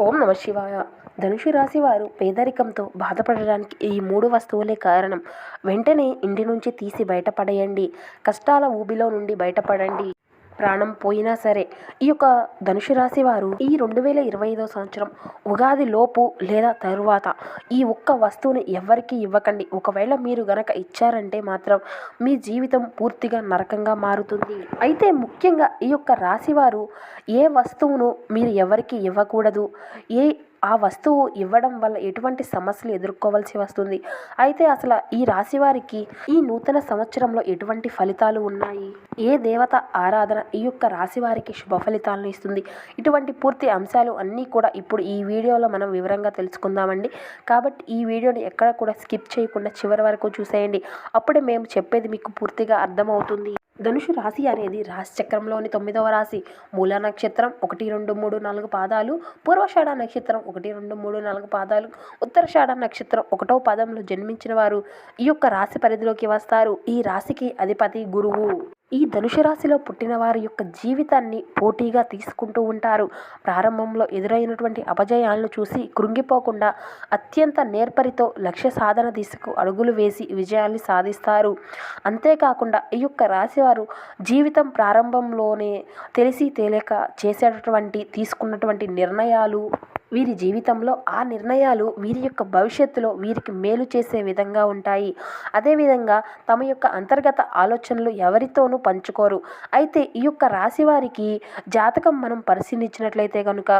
ఓం నమ శివాయ. ధనుషు రాశి వారు పేదరికంతో బాధపడడానికి ఈ మూడు వస్తువులే కారణం. వెంటనే ఇంటి నుంచి తీసి బయటపడేయండి. కష్టాల ఊబిలో నుండి బయటపడండి. ప్రాణం పోయినా సరే ఈ యొక్క ధనుషు రాశి వారు ఈ రెండు వేల ఇరవై ఐదో సంవత్సరం ఉగాది లోపు లేదా తరువాత ఈ ఒక్క వస్తువుని ఎవ్వరికీ ఇవ్వకండి. ఒకవేళ మీరు గనక ఇచ్చారంటే మాత్రం మీ జీవితం పూర్తిగా నరకంగా మారుతుంది. అయితే ముఖ్యంగా ఈ యొక్క రాశి వారు ఏ వస్తువును మీరు ఎవరికి ఇవ్వకూడదు. ఏ ఆ వస్తువు ఇవ్వడం వల్ల ఎటువంటి సమస్యలు ఎదుర్కోవాల్సి వస్తుంది? అయితే అసలు ఈ రాశి వారికి ఈ నూతన సంవత్సరంలో ఎటువంటి ఫలితాలు ఉన్నాయి? ఏ దేవత ఆరాధన ఈ యొక్క రాశి వారికి శుభ ఫలితాలను ఇస్తుంది? ఇటువంటి పూర్తి అంశాలు అన్నీ కూడా ఇప్పుడు ఈ వీడియోలో మనం వివరంగా తెలుసుకుందామండి. కాబట్టి ఈ వీడియోని ఎక్కడ కూడా స్కిప్ చేయకుండా చివరి వరకు చూసేయండి. అప్పుడే మేము చెప్పేది మీకు పూర్తిగా అర్థమవుతుంది. ధనుషు రాశి అనేది రాశి చక్రంలోని తొమ్మిదవ రాశి. మూల నక్షత్రం ఒకటి రెండు మూడు నాలుగు పాదాలు. పూర్వషాఢ నక్షత్రం ఒకటి రెండు మూడు నాలుగు పాదాలు. ఉత్తరషాఢ నక్షత్రం ఒకటో పదంలో జన్మించిన వారు ఈ యొక్క రాశి పరిధిలోకి వస్తారు. ఈ రాశికి అధిపతి గురువు. ఈ ధనుసు రాశిలో పుట్టిన వారి యొక్క జీవితాన్ని పోటీగా తీసుకుంటూ ఉంటారు. ప్రారంభంలో ఎదురైనటువంటి అపజయాలను చూసి కృంగిపోకుండా అత్యంత నేర్పరితో లక్ష్య సాధన దిశకు అడుగులు వేసి విజయాన్ని సాధిస్తారు. అంతేకాకుండా ఈ యొక్క రాశివారు జీవితం ప్రారంభంలోనే తెలిసి తేలిక చేసేటటువంటి తీసుకున్నటువంటి నిర్ణయాలు వీరి జీవితంలో ఆ నిర్ణయాలు వీరి యొక్క భవిష్యత్తులో వీరికి మేలు చేసే విధంగా ఉంటాయి. అదేవిధంగా తమ యొక్క అంతర్గత ఆలోచనలు ఎవరితోనూ పంచుకోరు. అయితే ఈ యొక్క రాశి వారికి జాతకం మనం పరిశీలించినట్లయితే కనుక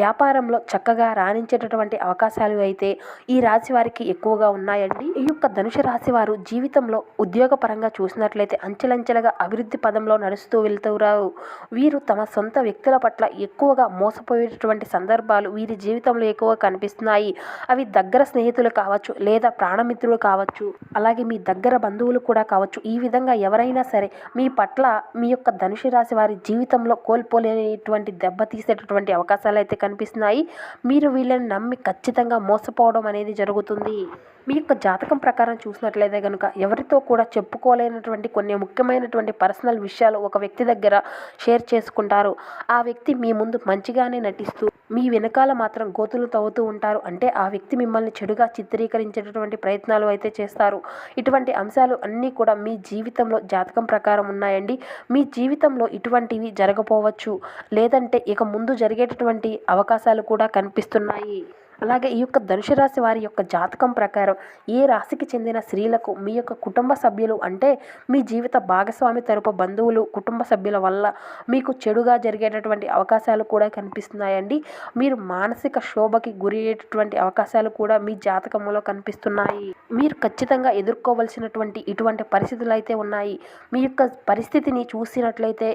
వ్యాపారంలో చక్కగా రాణించేటటువంటి అవకాశాలు అయితే ఈ రాశి వారికి ఎక్కువగా ఉన్నాయండి. ఈ యొక్క ధనుసు రాశి వారు జీవితంలో ఉద్యోగపరంగా చూసినట్లయితే అంచెలంచెలుగా అభివృద్ధి పదంలో నడుస్తూ వెళ్తున్నారు వీరు తమ సొంత వ్యక్తుల పట్ల ఎక్కువగా మోసపోయేటటువంటి సందర్భాలు వీరి జీవితంలో ఎక్కువ కనిపిస్తున్నాయి. అవి దగ్గర స్నేహితులు కావచ్చు లేదా ప్రాణమిత్రులు కావచ్చు. అలాగే మీ దగ్గర బంధువులు కూడా కావచ్చు. ఈ విధంగా ఎవరైనా సరే మీ పట్ల మీ యొక్క ధనుషు రాశి వారి జీవితంలో కోల్పోలేనిటువంటి దెబ్బతీసేటటువంటి అవకాశాలు అయితే కనిపిస్తున్నాయి. మీరు వీళ్ళని నమ్మి ఖచ్చితంగా మోసపోవడం అనేది జరుగుతుంది. మీ యొక్క జాతకం ప్రకారం చూసినట్లయితే కనుక ఎవరితో కూడా చెప్పుకోలేనటువంటి కొన్ని ముఖ్యమైనటువంటి పర్సనల్ విషయాలు ఒక వ్యక్తి దగ్గర షేర్ చేసుకుంటారు. ఆ వ్యక్తి మీ ముందు మంచిగానే నటిస్తూ మీ వెనకాల మాత్రం గోతులు తవ్వుతూ ఉంటారు. అంటే ఆ వ్యక్తి మిమ్మల్ని చెడుగా చిత్రీకరించేటటువంటి ప్రయత్నాలు అయితే చేస్తారు. ఇటువంటి అంశాలు అన్నీ కూడా మీ జీవితంలో జాతకం ప్రకారం ఉన్నాయండి. మీ జీవితంలో ఇటువంటివి జరగపోవచ్చు. లేదంటే ఇక ముందు జరిగేటటువంటి అవకాశాలు కూడా కనిపిస్తున్నాయి. అలాగే ఈ యొక్క ధనుసు రాశి వారి యొక్క జాతకం ప్రకారం ఏ రాశికి చెందిన స్త్రీలకు మీ యొక్క కుటుంబ సభ్యులు అంటే మీ జీవిత భాగస్వామి తరపు బంధువులు కుటుంబ సభ్యుల వల్ల మీకు చెడుగా జరిగేటటువంటి అవకాశాలు కూడా కనిపిస్తున్నాయండి. మీరు మానసిక శోభకి గురి అయ్యేటటువంటి అవకాశాలు కూడా మీ జాతకంలో కనిపిస్తున్నాయి. మీరు ఖచ్చితంగా ఎదుర్కోవలసినటువంటి ఇటువంటి పరిస్థితులు అయితే ఉన్నాయి. మీ యొక్క పరిస్థితిని చూసినట్లయితే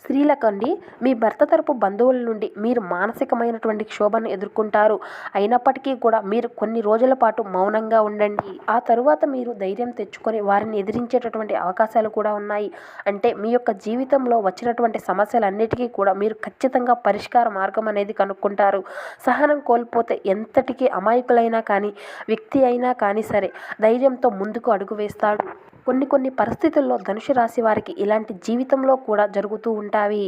స్త్రీలకండి మీ భర్త తరపు బంధువుల నుండి మీరు మానసికమైనటువంటి క్షోభను ఎదుర్కొంటారు. అయినప్పటికీ కూడా మీరు కొన్ని రోజుల పాటు మౌనంగా ఉండండి. ఆ తరువాత మీరు ధైర్యం తెచ్చుకొని వారిని ఎదిరించేటటువంటి అవకాశాలు కూడా ఉన్నాయి. అంటే మీ యొక్క జీవితంలో వచ్చినటువంటి సమస్యలన్నిటికీ కూడా మీరు ఖచ్చితంగా పరిష్కార మార్గం అనేది కనుక్కుంటారు. సహనం కోల్పోతే ఎంతటికీ అమాయకులైనా కానీ వ్యక్తి అయినా కానీ సరే ధైర్యంతో ముందుకు అడుగు వేస్తాడు. కొన్ని కొన్ని పరిస్థితుల్లో ధనుసు రాశి వారికి ఇలాంటి జీవితంలో కూడా జరుగుతూ ఉంటాయి.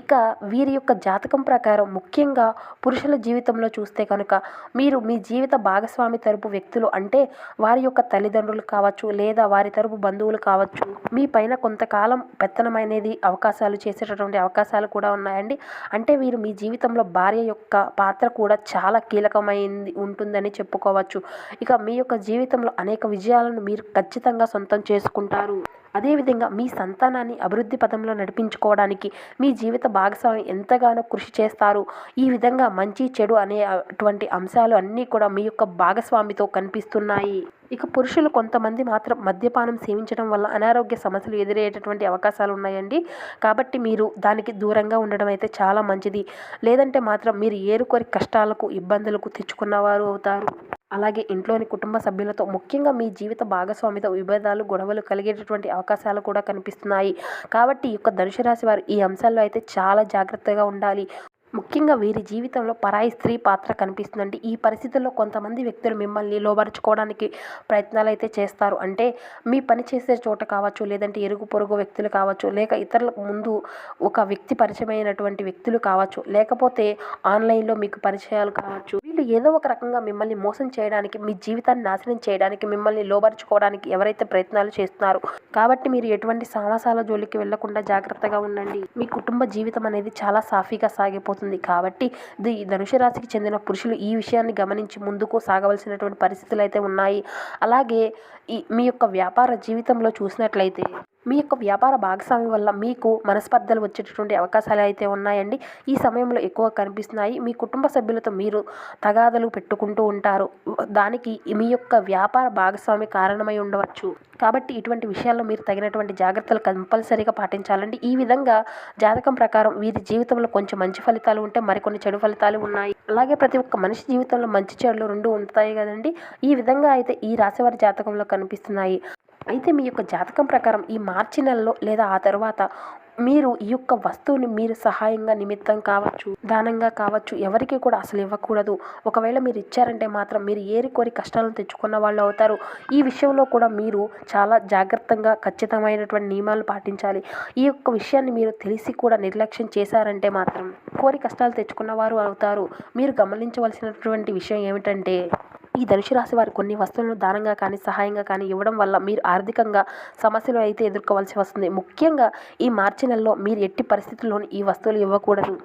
ఇక వీరి యొక్క జాతకం ప్రకారం ముఖ్యంగా పురుషుల జీవితంలో చూస్తే కనుక మీరు మీ జీవిత భాగస్వామి తరపు వ్యక్తులు అంటే వారి యొక్క తల్లిదండ్రులు కావచ్చు లేదా వారి తరపు బంధువులు కావచ్చు. మీ పైన కొంతకాలం పెత్తనమైనది అవకాశాలు చేసేటటువంటి అవకాశాలు కూడా ఉన్నాయండి. అంటే వీరు మీ జీవితంలో భార్య యొక్క పాత్ర కూడా చాలా కీలకమైంది ఉంటుందని చెప్పుకోవచ్చు. ఇక మీ యొక్క జీవితంలో అనేక విజయాలను మీరు ఖచ్చితంగా సొంతం చేసుకుంటారు. అదేవిధంగా మీ సంతానాన్ని అభివృద్ధి పథంలో నడిపించుకోవడానికి మీ జీవిత భాగస్వామి ఎంతగానో కృషి చేస్తారు. ఈ విధంగా మంచి చెడు అనే అటువంటి అంశాలు అన్నీ కూడా మీ యొక్క భాగస్వామితో కనిపిస్తున్నాయి. ఇక పురుషులు కొంతమంది మాత్రం మద్యపానం సేవించడం వల్ల అనారోగ్య సమస్యలు ఎదురయ్యేటటువంటి అవకాశాలు ఉన్నాయండి. కాబట్టి మీరు దానికి దూరంగా ఉండడం అయితే చాలా మంచిది. లేదంటే మాత్రం మీరు ఏరుకోరి కష్టాలకు ఇబ్బందులకు తెచ్చుకున్నవారు అవుతారు. అలాగే ఇంట్లోని కుటుంబ సభ్యులతో ముఖ్యంగా మీ జీవిత భాగస్వామితో విభేదాలు గొడవలు కలిగేటటువంటి అవకాశాలు కూడా కనిపిస్తున్నాయి. కాబట్టి ఈ యొక్క ధనుసు రాశి వారు ఈ అంశాల్లో అయితే చాలా జాగ్రత్తగా ఉండాలి. ముఖ్యంగా వీరి జీవితంలో పరాయి స్త్రీ పాత్ర కనిపిస్తుందండి. ఈ పరిస్థితుల్లో కొంతమంది వ్యక్తులు మిమ్మల్ని లోబరుచుకోవడానికి ప్రయత్నాలు అయితే చేస్తారు. అంటే మీ పని చేసే చోట కావచ్చు లేదంటే ఇరుగు పొరుగు వ్యక్తులు కావచ్చు లేక ఇతరుల ముందు ఒక వ్యక్తి పరిచయమైనటువంటి వ్యక్తులు కావచ్చు లేకపోతే ఆన్లైన్లో మీకు పరిచయాలు కావచ్చు. వీళ్ళు ఏదో ఒక రకంగా మిమ్మల్ని మోసం చేయడానికి మీ జీవితాన్ని నాశనం చేయడానికి మిమ్మల్ని లోబరుచుకోవడానికి ఎవరైతే ప్రయత్నాలు చేస్తున్నారో. కాబట్టి మీరు ఎటువంటి సాహసాల జోలికి వెళ్ళకుండా జాగ్రత్తగా ఉండండి. మీ కుటుంబ జీవితం అనేది చాలా సాఫీగా సాగిపోతుంది. కాబట్టి ది ధనుష రాశికి చెందిన పురుషులు ఈ విషయాన్ని గమనించి ముందుకు సాగవలసినటువంటి పరిస్థితులు అయితే ఉన్నాయి. అలాగే ఈ మీ యొక్క వ్యాపార జీవితంలో చూసినట్లయితే మీ యొక్క వ్యాపార భాగస్వామి వల్ల మీకు మనస్పర్ధలు వచ్చేటటువంటి అవకాశాలు అయితే ఉన్నాయండి. ఈ సమయంలో ఎక్కువ కనిపిస్తున్నాయి. మీ కుటుంబ సభ్యులతో మీరు తగాదలు పెట్టుకుంటూ ఉంటారు. దానికి మీ యొక్క వ్యాపార భాగస్వామి కారణమై ఉండవచ్చు. కాబట్టి ఇటువంటి విషయాల్లో మీరు తగినటువంటి జాగ్రత్తలు కంపల్సరీగా పాటించాలండి. ఈ విధంగా జాతకం ప్రకారం వీరి జీవితంలో కొంచెం మంచి ఫలితాలు ఉంటే మరికొన్ని చెడు ఫలితాలు ఉన్నాయి. అలాగే ప్రతి ఒక్క మనిషి జీవితంలో మంచి చెడులు రెండు ఉంటాయి కదండి. ఈ విధంగా అయితే ఈ రాశివారి జాతకంలో కనిపిస్తున్నాయి. అయితే మీ యొక్క జాతకం ప్రకారం ఈ మార్చి నెలలో లేదా ఆ తర్వాత మీరు ఈ యొక్క వస్తువుని మీరు సహాయంగా నిమిత్తం కావచ్చు దానంగా కావచ్చు ఎవరికి కూడా అసలు ఇవ్వకూడదు. ఒకవేళ మీరు ఇచ్చారంటే మాత్రం మీరు ఏరి కోరి కష్టాలను తెచ్చుకున్న వాళ్ళు అవుతారు. ఈ విషయంలో కూడా మీరు చాలా జాగ్రత్తగా ఖచ్చితమైనటువంటి నియమాలు పాటించాలి. ఈ యొక్క విషయాన్ని మీరు తెలిసి కూడా నిర్లక్ష్యం చేశారంటే మాత్రం కోరి కష్టాలు తెచ్చుకున్న వారు అవుతారు. మీరు గమనించవలసినటువంటి విషయం ఏమిటంటే ఈ ధనుసు రాశి వారు కొన్ని వస్తువులను దానంగా కానీ సహాయంగా కానీ ఇవ్వడం వల్ల మీరు ఆర్థికంగా సమస్యలు అయితే ఎదుర్కోవాల్సి వస్తుంది. ముఖ్యంగా ఈ మార్చి నెలలో మీరు ఎట్టి పరిస్థితుల్లోనూ ఈ వస్తువులు ఇవ్వకూడదు.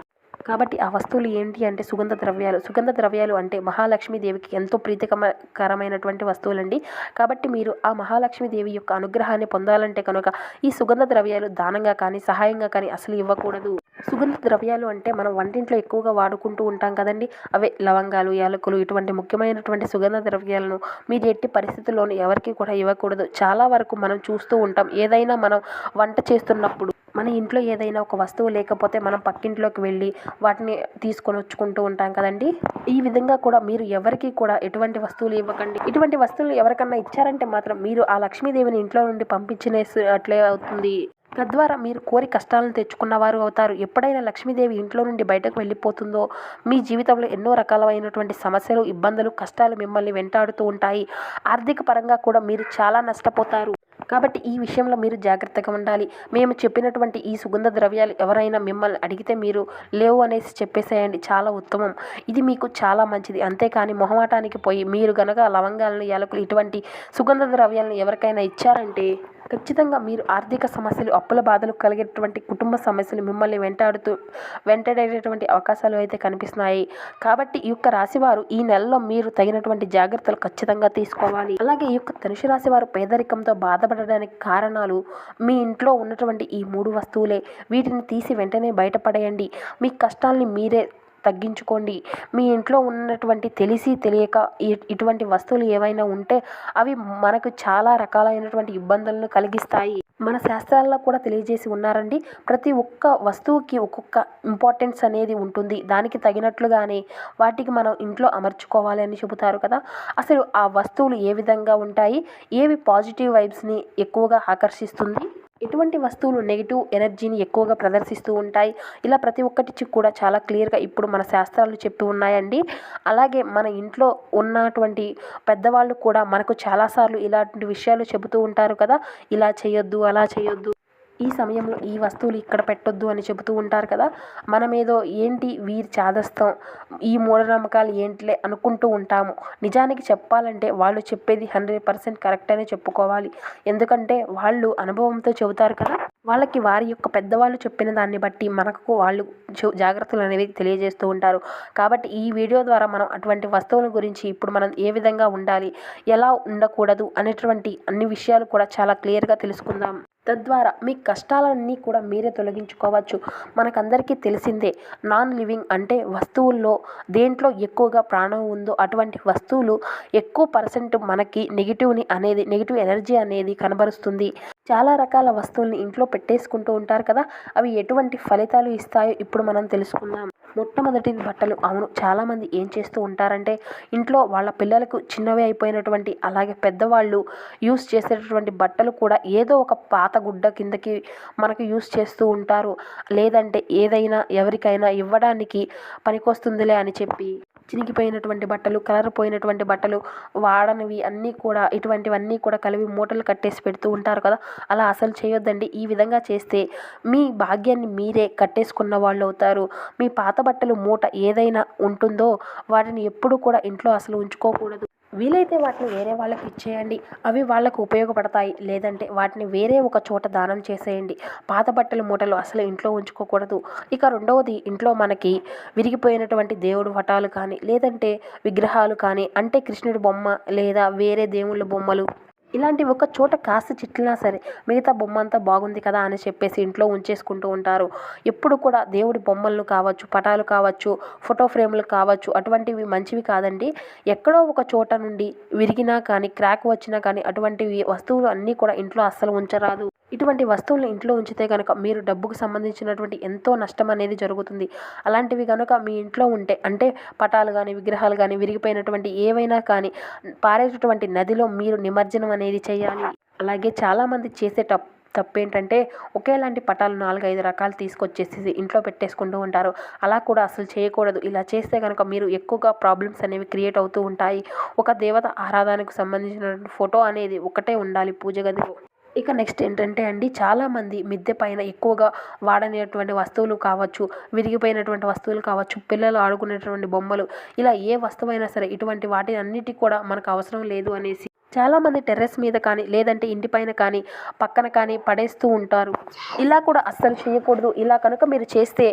కాబట్టి ఆ వస్తువులు ఏంటి అంటే సుగంధ ద్రవ్యాలు. సుగంధ ద్రవ్యాలు అంటే మహాలక్ష్మీదేవికి ఎంతో ప్రీతికరమైనటువంటి వస్తువులండి. కాబట్టి మీరు ఆ మహాలక్ష్మీదేవి యొక్క అనుగ్రహాన్ని పొందాలంటే కనుక ఈ సుగంధ ద్రవ్యాలు దానంగా కానీ సహాయంగా కానీ అసలు ఇవ్వకూడదు. సుగంధ ద్రవ్యాలు అంటే మనం వంటింట్లో ఎక్కువగా వాడుకుంటూ ఉంటాం కదండి. అవే లవంగాలు యాలకులు ఇటువంటి ముఖ్యమైనటువంటి సుగంధ ద్రవ్యాలను మీరు ఎట్టి పరిస్థితుల్లోనూ ఎవరికి కూడా ఇవ్వకూడదు. చాలా వరకు మనం చూస్తూ ఉంటాం. ఏదైనా మనం వంట చేస్తున్నప్పుడు మన ఇంట్లో ఏదైనా ఒక వస్తువు లేకపోతే మనం పక్కింట్లోకి వెళ్ళి వాటిని తీసుకొని వచ్చుకుంటూ ఉంటాం కదండి. ఈ విధంగా కూడా మీరు ఎవరికి కూడా ఎటువంటి వస్తువులు ఇవ్వకండి. ఇటువంటి వస్తువులు ఎవరికన్నా ఇచ్చారంటే మాత్రం మీరు ఆ లక్ష్మీదేవిని ఇంట్లో నుండి పంపించినట్లే అవుతుంది. తద్వారా మీరు కోరి కష్టాలను తెచ్చుకున్నవారు అవుతారు. ఎప్పుడైనా లక్ష్మీదేవి ఇంట్లో నుండి బయటకు వెళ్ళిపోతుందో మీ జీవితంలో ఎన్నో రకాలైనటువంటి సమస్యలు ఇబ్బందులు కష్టాలు మిమ్మల్ని వెంటాడుతూ ఉంటాయి. ఆర్థిక పరంగా కూడా మీరు చాలా నష్టపోతారు. కాబట్టి ఈ విషయంలో మీరు జాగ్రత్తగా ఉండాలి. మేము చెప్పినటువంటి ఈ సుగంధ ద్రవ్యాలు ఎవరైనా మిమ్మల్ని అడిగితే మీరు లేవు అనేసి చెప్పేసేయండి. చాలా ఉత్తమం. ఇది మీకు చాలా మంచిది. అంతేకాని మొహమాటానికి పోయి మీరు గనక లవంగాలను యాలకులు ఇటువంటి సుగంధ ద్రవ్యాలను ఎవరికైనా ఇచ్చారంటే ఖచ్చితంగా మీరు ఆర్థిక సమస్యలు అప్పుల బాధలు కలిగేటువంటి కుటుంబ సమస్యలు మిమ్మల్ని వెంటాడుతూ వెంటాడేటటువంటి అవకాశాలు అయితే కనిపిస్తున్నాయి. కాబట్టి ఈ యొక్క రాశివారు ఈ నెలలో మీరు తగినటువంటి జాగ్రత్తలు ఖచ్చితంగా తీసుకోవాలి. అలాగే ఈ యొక్క ధనుసు రాశి వారు పేదరికంతో బాధపడడానికి కారణాలు మీ ఇంట్లో ఉన్నటువంటి ఈ మూడు వస్తువులే. వీటిని తీసి వెంటనే బయటపడేయండి. మీ కష్టాల్ని మీరే తగ్గించుకోండి. మీ ఇంట్లో ఉన్నటువంటి తెలిసి తెలియక ఇటువంటి వస్తువులు ఏవైనా ఉంటే అవి మనకు చాలా రకాలైనటువంటి ఇబ్బందులను కలిగిస్తాయి. మన శాస్త్రాల్లో కూడా తెలియజేసి ఉన్నారండి ప్రతి ఒక్క వస్తువుకి ఒక్కొక్క ఇంపార్టెన్స్ అనేది ఉంటుంది. దానికి తగినట్లుగానే వాటికి మనం ఇంట్లో అమర్చుకోవాలి అని చెబుతారు కదా. అసలు ఆ వస్తువులు ఏ విధంగా ఉంటాయి? ఏవి పాజిటివ్ వైబ్స్ని ఎక్కువగా ఆకర్షిస్తుంది? ఎటువంటి వస్తువులు నెగిటివ్ ఎనర్జీని ఎక్కువగా ప్రదర్శిస్తూ ఉంటాయి? ఇలా ప్రతి ఒక్కటి కూడా చాలా క్లియర్గా ఇప్పుడు మన శాస్త్రాలు చెప్తూ ఉన్నాయండి. అలాగే మన ఇంట్లో ఉన్నటువంటి పెద్దవాళ్ళు కూడా మనకు చాలాసార్లు ఇలాంటి విషయాలు చెబుతూ ఉంటారు కదా ఇలా చేయొద్దు అలా చేయొద్దు ఈ సమయంలో ఈ వస్తువులు ఇక్కడ పెట్టొద్దు అని చెబుతూ ఉంటారు కదా మనమేదో ఏంటి వీరి చాదస్తం ఈ మూఢనమ్మకాలు ఏంటిలే అనుకుంటూ ఉంటాము. నిజానికి చెప్పాలంటే వాళ్ళు చెప్పేది హండ్రెడ్ పర్సెంట్ కరెక్ట్ అనే చెప్పుకోవాలి. ఎందుకంటే వాళ్ళు అనుభవంతో చెబుతారు కదా వాళ్ళకి వారి యొక్క పెద్దవాళ్ళు చెప్పిన దాన్ని బట్టి మనకు వాళ్ళు జాగ్రత్తలు అనేవి తెలియజేస్తూ ఉంటారు. కాబట్టి ఈ వీడియో ద్వారా మనం అటువంటి వస్తువుల గురించి ఇప్పుడు మనం ఏ విధంగా ఉండాలి ఎలా ఉండకూడదు అనేటువంటి అన్ని విషయాలు కూడా చాలా క్లియర్గా తెలుసుకుందాం. తద్వారా మీ కష్టాలన్నీ కూడా మీరే తొలగించుకోవచ్చు. మనకందరికీ తెలిసిందే నాన్ లివింగ్ అంటే వస్తువుల్లో దేంట్లో ఎక్కువగా ప్రాణం ఉందో అటువంటి వస్తువులు ఎక్కువ పర్సెంట్ మనకి నెగిటివ్ని అనేది నెగిటివ్ ఎనర్జీ అనేది కనబరుస్తుంది. చాలా రకాల వస్తువుల్ని ఇంట్లో పెట్టేసుకుంటూ ఉంటారు కదా అవి ఎటువంటి ఫలితాలు ఇస్తాయో ఇప్పుడు మనం తెలుసుకుందాం. మొట్టమొదటిది బట్టలు. అవును చాలామంది ఏం చేస్తూ ఉంటారంటే ఇంట్లో వాళ్ళ పిల్లలకు చిన్నవి అయిపోయినటువంటి అలాగే పెద్దవాళ్ళు యూస్ చేసేటటువంటి బట్టలు కూడా ఏదో ఒక పాత గుడ్డ కిందకి మనకు యూస్ చేస్తూ ఉంటారు. లేదంటే ఏదైనా ఎవరికైనా ఇవ్వడానికి పనికొస్తుందిలే అని చెప్పి చినిగిపోయినటువంటి బట్టలు కలర్ పోయినటువంటి బట్టలు వాడనివి అన్నీ కూడా ఇటువంటివన్నీ కూడా కలిపి మూటలు కట్టేసి పెడుతూ ఉంటారు కదా. అలా అసలు చేయొద్దండి. ఈ విధంగా చేస్తే మీ భాగ్యాన్ని మీరే కట్టేసుకున్న వాళ్ళు అవుతారు. మీ పాత బట్టలు మూట ఏదైనా ఉంటుందో వాటిని ఎప్పుడు కూడా ఇంట్లో అసలు ఉంచుకోకూడదు. వీలైతే వాటిని వేరే వాళ్ళకి ఇచ్చేయండి. అవి వాళ్ళకు ఉపయోగపడతాయి. లేదంటే వాటిని వేరే ఒక చోట దానం చేసేయండి. పాత బట్టలు మూటలు అసలు ఇంట్లో ఉంచుకోకూడదు. ఇక రెండవది ఇంట్లో మనకి విరిగిపోయినటువంటి దేవుడు పటాలు కానీ లేదంటే విగ్రహాలు కానీ అంటే కృష్ణుడి బొమ్మ లేదా వేరే దేవుళ్ళ బొమ్మలు ఇలాంటి ఒక చోట కాస్త చిట్లినా సరే మిగతా బొమ్మ అంతా బాగుంది కదా అని చెప్పేసి ఇంట్లో ఉంచేసుకుంటూ ఉంటారు. ఎప్పుడు కూడా దేవుడి బొమ్మలను కావచ్చు పటాలు కావచ్చు ఫోటో ఫ్రేమ్లు కావచ్చు అటువంటివి మంచివి కాదండి. ఎక్కడో ఒక చోట నుండి విరిగినా కానీ క్రాక్ వచ్చినా కానీ అటువంటివి వస్తువులు అన్నీ కూడా ఇంట్లో అస్సలు ఉంచరాదు. ఇటువంటి వస్తువులను ఇంట్లో ఉంచితే కనుక మీరు డబ్బుకు సంబంధించినటువంటి ఎంతో నష్టం అనేది జరుగుతుంది. అలాంటివి కనుక మీ ఇంట్లో ఉంటే అంటే పటాలు కానీ విగ్రహాలు కానీ విరిగిపోయినటువంటి ఏవైనా కానీ పారేటటువంటి నదిలో మీరు నిమజ్జనం అనేది చేయాలి. అలాగే చాలామంది చేసే తప్పు తప్పు ఏంటంటే ఒకేలాంటి పటాలు నాలుగు ఐదు రకాలు తీసుకొచ్చేసి ఇంట్లో పెట్టేసుకుంటూ ఉంటారు. అలా కూడా అసలు చేయకూడదు. ఇలా చేస్తే కనుక మీరు ఎక్కువగా ప్రాబ్లమ్స్ అనేవి క్రియేట్ అవుతూ ఉంటాయి. ఒక దేవత ఆరాధనకు సంబంధించిన ఫోటో అనేది ఒకటే ఉండాలి పూజ గదిలో. ఇక నెక్స్ట్ ఏంటంటే అండి చాలామంది మిద్దె పైన ఎక్కువగా వాడనేటువంటి వస్తువులు కావచ్చు విరిగిపోయినటువంటి వస్తువులు కావచ్చు పిల్లలు ఆడుకునేటువంటి బొమ్మలు ఇలా ఏ వస్తువైనా సరే ఇటువంటి వాటి అన్నిటికీ కూడా మనకు అవసరం లేదు అనేసి చాలామంది టెర్రస్ మీద కానీ లేదంటే ఇంటిపైన కానీ పక్కన కానీ పడేస్తూ ఉంటారు. ఇలా కూడా అస్సలు చేయకూడదు. ఇలా కనుక మీరు చేస్తే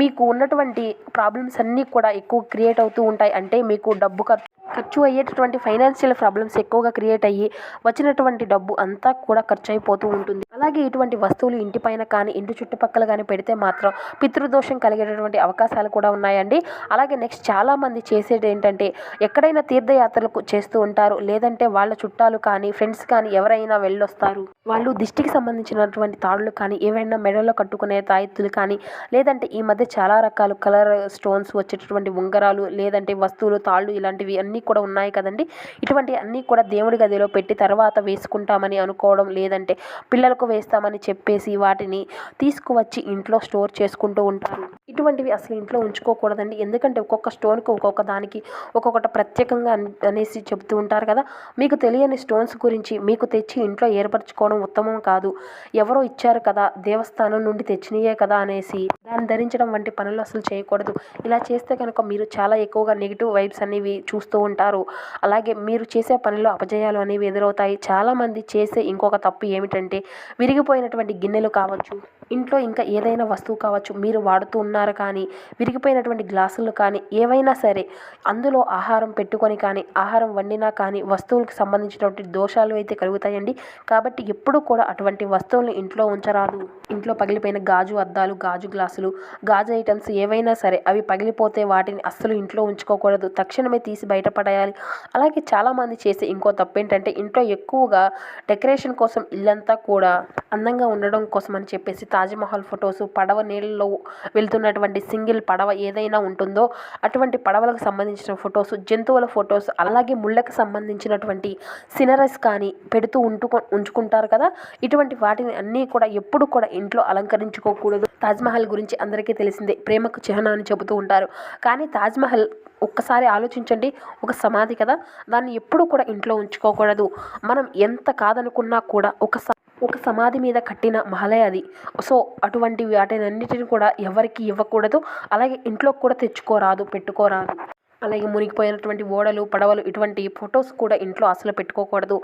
మీకు ఉన్నటువంటి ప్రాబ్లమ్స్ అన్నీ కూడా ఎక్కువ క్రియేట్ అవుతూ ఉంటాయి. అంటే మీకు డబ్బు ఖర్చు ఖర్చు అయ్యేటటువంటి ఫైనాన్షియల్ ప్రాబ్లమ్స్ ఎక్కువగా క్రియేట్ అయ్యి వచ్చినటువంటి డబ్బు అంతా కూడా ఖర్చు అయిపోతూ ఉంటుంది. అలాగే ఇటువంటి వస్తువులు ఇంటిపైన కానీ ఇంటి చుట్టుపక్కల కానీ పెడితే మాత్రం పితృదోషం కలిగేటటువంటి అవకాశాలు కూడా ఉన్నాయండి. అలాగే నెక్స్ట్ చాలామంది చేసేది ఏంటంటే ఎక్కడైనా తీర్థయాత్రలకు చేస్తూ ఉంటారు. లేదంటే వాళ్ళ చుట్టాలు కానీ ఫ్రెండ్స్ కానీ ఎవరైనా వెళ్ళొస్తారు. వాళ్ళు దిష్టికి సంబంధించినటువంటి తాడులు కానీ ఏవైనా మెడలో కట్టుకునే తాయెత్తులు కానీ లేదంటే ఈ మధ్య చాలా రకాల కలర్ స్టోన్స్ వచ్చేటటువంటి ఉంగరాలు లేదంటే వస్తువులు తాళ్ళు ఇలాంటివి అన్ని కూడా ఉన్నాయి కదండి. ఇటువంటి అన్నీ కూడా దేవుడి గదిలో పెట్టి తర్వాత వేసుకుంటామని అనుకోవడం లేదంటే పిల్లలకు వేస్తామని చెప్పేసి వాటిని తీసుకువచ్చి ఇంట్లో స్టోర్ చేసుకుంటూ ఉంటారు. ఇటువంటివి అసలు ఇంట్లో ఉంచుకోకూడదండి. ఎందుకంటే ఒక్కొక్క స్టోన్కి ఒక్కొక్క దానికి ఒక్కొక్కటి ప్రత్యేకంగా అనేసి చెప్తూ ఉంటారు కదా. మీకు తెలియని స్టోన్స్ గురించి మీకు తెచ్చి ఇంట్లో ఏర్పరచుకోవడం ఉత్తమం కాదు. ఎవరో ఇచ్చారు కదా దేవస్థానం నుండి తెచ్చినయే కదా అనేసి దాన్ని ధరించడం వంటి పనులు అసలు చేయకూడదు. ఇలా చేస్తే కనుక మీరు చాలా ఎక్కువగా నెగిటివ్ వైబ్స్ అనేవి చూస్తూ ఉంటారు. అలాగే మీరు చేసే పనిలో అపజయాలు అనేవి ఎదురవుతాయి. చాలామంది చేసే ఇంకొక తప్పు ఏమిటంటే విరిగిపోయినటువంటి గిన్నెలు కావచ్చు ఇంట్లో ఇంకా ఏదైనా వస్తువు కావచ్చు మీరు వాడుతూ ఉన్నారు కానీ విరిగిపోయినటువంటి గ్లాసులు కానీ ఏవైనా సరే అందులో ఆహారం పెట్టుకొని కానీ ఆహారం వండినా కానీ వస్తువులకు సంబంధించినటువంటి దోషాలు అయితే కలుగుతాయండి. కాబట్టి ఎప్పుడూ కూడా అటువంటి వస్తువులను ఇంట్లో ఉంచరాదు. ఇంట్లో పగిలిపోయిన గాజు అద్దాలు గాజు గ్లాసులు గాజు ఐటమ్స్ ఏవైనా సరే అవి పగిలిపోతే వాటిని అస్సలు ఇంట్లో ఉంచుకోకూడదు. తక్షణమే తీసి బయటపడేయాలి. అలాగే చాలామంది చేసే ఇంకో తప్పు ఏంటంటే ఇంట్లో ఎక్కువగా డెకరేషన్ కోసం ఇల్లంతా కూడా అందంగా ఉండడం కోసం అని చెప్పేసి తాజ్మహల్ ఫొటోస్ పడవ నీళ్ళలో వెళ్తున్న ఉన్నటువంటి సింగిల్ పడవ ఏదైనా ఉంటుందో అటువంటి పడవలకు సంబంధించిన ఫొటోస్ జంతువుల ఫొటోస్ అలాగే ముళ్ళకి సంబంధించినటువంటి సినరస్ కానీ పెడుతూ ఉంటు ఉంచుకుంటారు కదా? ఇటువంటి వాటిని అన్నీ కూడా ఎప్పుడు కూడా ఇంట్లో అలంకరించుకోకూడదు. తాజ్మహల్ గురించి అందరికీ తెలిసిందే. ప్రేమకు చిహ్నం అని చెబుతూ ఉంటారు. కానీ తాజ్మహల్ ఒక్కసారి ఆలోచించండి. ఒక సమాధి కదా? దాన్ని ఎప్పుడు కూడా ఇంట్లో ఉంచుకోకూడదు. మనం ఎంత కాదనుకున్నా కూడా ఒక ఒక సమాధి మీద కట్టిన మహలే అది. సో అటువంటి వాటినన్నిటిని కూడా ఎవరికి ఇవ్వకూడదు. అలాగే ఇంట్లో కూడా తెచ్చుకోరాదు పెట్టుకోరాదు. అలాగే మునిగిపోయినటువంటి ఓడలు పడవలు ఇటువంటి ఫొటోస్ కూడా ఇంట్లో అసలు పెట్టుకోకూడదు.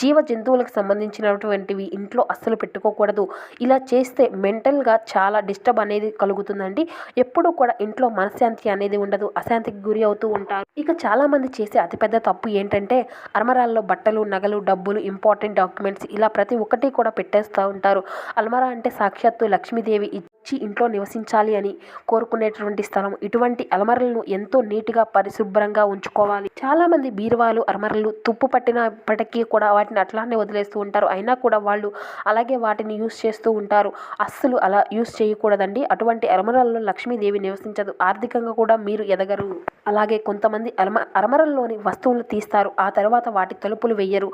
జీవ జంతువులకు సంబంధించినటువంటివి ఇంట్లో అస్సలు పెట్టుకోకూడదు. ఇలా చేస్తే మెంటల్గా చాలా డిస్టర్బ్ అనేది కలుగుతుందండి. ఎప్పుడూ కూడా ఇంట్లో మనశ్శాంతి అనేది ఉండదు. అశాంతికి గురి అవుతూ ఉంటారు. ఇక చాలామంది చేసే అతిపెద్ద తప్పు ఏంటంటే అల్మరాల్లో బట్టలు నగలు డబ్బులు ఇంపార్టెంట్ డాక్యుమెంట్స్ ఇలా ప్రతి ఒక్కటి కూడా పెట్టేస్తూ ఉంటారు. అల్మరా అంటే సాక్షాత్తు లక్ష్మీదేవి ఇచ్చి ఇంట్లో నివసించాలి అని కోరుకునేటువంటి స్థలం. ఇటువంటి అల్మరలను ఎంతో నీట్గా పరిశుభ్రంగా ఉంచుకోవాలి. చాలా మంది బీరువాలు అరమరలు తుప్పు పట్టినప్పటికీ కూడా వాటిని అట్లానే వదిలేస్తూ ఉంటారు. అయినా కూడా వాళ్ళు అలాగే వాటిని యూస్ చేస్తూ ఉంటారు. అస్సలు అలా యూస్ చేయకూడదండి. అటువంటి అరమరల్లో లక్ష్మీదేవి నివసించదు. ఆర్థికంగా కూడా మీరు ఎదగరు. అలాగే కొంతమంది అరమ అరమరల్లోని వస్తువులు తీస్తారు. ఆ తర్వాత వాటి తలుపులు వెయ్యరు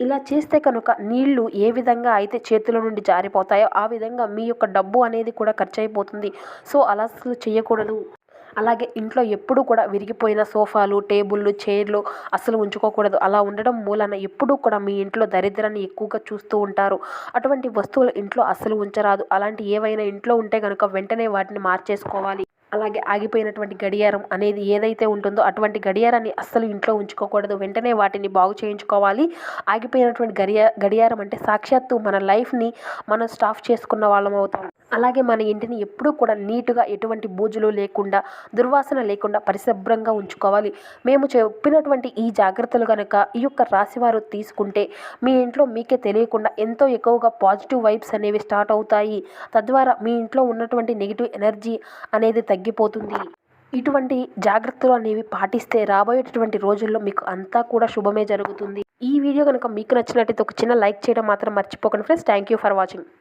ఇలా చేస్తే కనుక నీళ్ళు ఏ విధంగా అయితే చేతుల నుండి జారిపోతాయో ఆ విధంగా మీ యొక్క డబ్బు అనేది కూడా ఖర్చు అయిపోతుంది. సో అలా అసలు చేయకూడదు. అలాగే ఇంట్లో ఎప్పుడు కూడా విరిగిపోయిన సోఫాలు టేబుళ్ళు చైర్లు అసలు ఉంచుకోకూడదు. అలా ఉండడం మూలన ఎప్పుడూ కూడా మీ ఇంట్లో దరిద్రాన్ని ఎక్కువగా చూస్తూ ఉంటారు. అటువంటి వస్తువులు ఇంట్లో అస్సలు ఉంచరాదు. అలాంటి ఏవైనా ఇంట్లో ఉంటే కనుక వెంటనే వాటిని మార్చేసుకోవాలి. అలాగే ఆగిపోయినటువంటి గడియారం అనేది ఏదైతే ఉంటుందో అటువంటి గడియారాన్ని అస్సలు ఇంట్లో ఉంచుకోకూడదు. వెంటనే వాటిని బాగు చేయించుకోవాలి. ఆగిపోయినటువంటి గడియా గడియారం అంటే సాక్షాత్తు మన లైఫ్ని మనం స్టాఫ్ చేసుకున్న వాళ్ళం అవుతాం. అలాగే మన ఇంటిని ఎప్పుడూ కూడా నీటుగా ఎటువంటి బూజులు లేకుండా దుర్వాసన లేకుండా పరిశుభ్రంగా ఉంచుకోవాలి. మేము చెప్పినటువంటి ఈ జాగ్రత్తలు కనుక ఈ యొక్క రాశివారు తీసుకుంటే మీ ఇంట్లో మీకే తెలియకుండా ఎంతో ఎక్కువగా పాజిటివ్ వైబ్స్ అనేవి స్టార్ట్ అవుతాయి. తద్వారా మీ ఇంట్లో ఉన్నటువంటి నెగిటివ్ ఎనర్జీ అనేది తగ్గిపోతుంది. ఇటువంటి జాగ్రత్తలు అనేవి పాటిస్తే రాబోయేటటువంటి రోజుల్లో మీకు అంతా కూడా శుభమే జరుగుతుంది. ఈ వీడియో కనుక మీకు నచ్చినట్టయితే ఒక చిన్న లైక్ చేయడం మాత్రం మర్చిపోకండి friends. Thank you for watching.